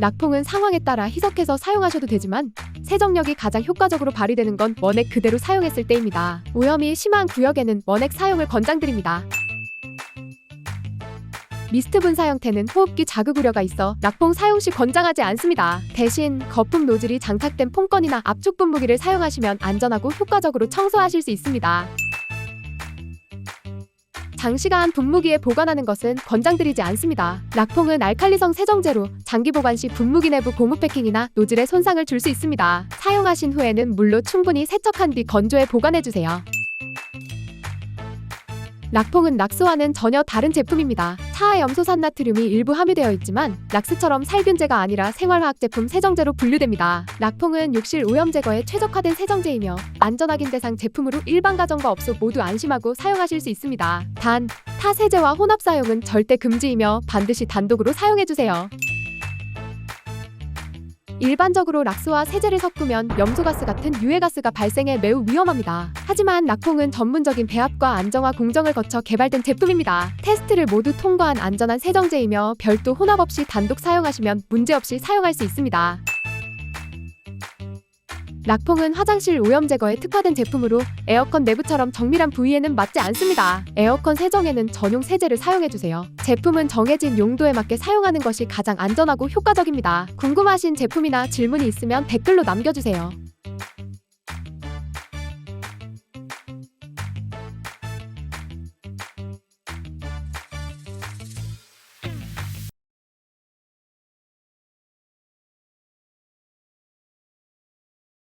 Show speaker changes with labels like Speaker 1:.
Speaker 1: 락퐁은 상황에 따라 희석해서 사용하셔도 되지만 세정력이 가장 효과적으로 발휘되는 건 원액 그대로 사용했을 때입니다. 오염이 심한 구역에는 원액 사용을 권장드립니다. 미스트 분사 형태는 호흡기 자극 우려가 있어 락퐁 사용 시 권장하지 않습니다. 대신 거품 노즐이 장착된 퐁건이나 압축 분무기를 사용하시면 안전하고 효과적으로 청소하실 수 있습니다. 장시간 분무기에 보관하는 것은 권장드리지 않습니다. 락퐁은 알칼리성 세정제로 장기 보관 시 분무기 내부 고무 패킹이나 노즐에 손상을 줄 수 있습니다. 사용하신 후에는 물로 충분히 세척한 뒤 건조해 보관해 주세요. 락퐁은 락스와는 전혀 다른 제품입니다. 차염소산 나트륨이 일부 함유되어 있지만 락스처럼 살균제가 아니라 생활화학 제품 세정제로 분류됩니다. 락퐁은 욕실 오염 제거에 최적화된 세정제이며 안전 확인 대상 제품으로 일반 가정과 업소 모두 안심하고 사용하실 수 있습니다. 단, 타 세제와 혼합 사용은 절대 금지이며 반드시 단독으로 사용해 주세요. 일반적으로 락스와 세제를 섞으면 염소가스 같은 유해가스가 발생해 매우 위험합니다. 하지만 락퐁은 전문적인 배합과 안정화 공정을 거쳐 개발된 제품입니다. 테스트를 모두 통과한 안전한 세정제이며 별도 혼합 없이 단독 사용하시면 문제없이 사용할 수 있습니다. 락퐁은 화장실 오염 제거에 특화된 제품으로 에어컨 내부처럼 정밀한 부위에는 맞지 않습니다. 에어컨 세정에는 전용 세제를 사용해주세요. 제품은 정해진 용도에 맞게 사용하는 것이 가장 안전하고 효과적입니다. 궁금하신 제품이나 질문이 있으면 댓글로 남겨주세요.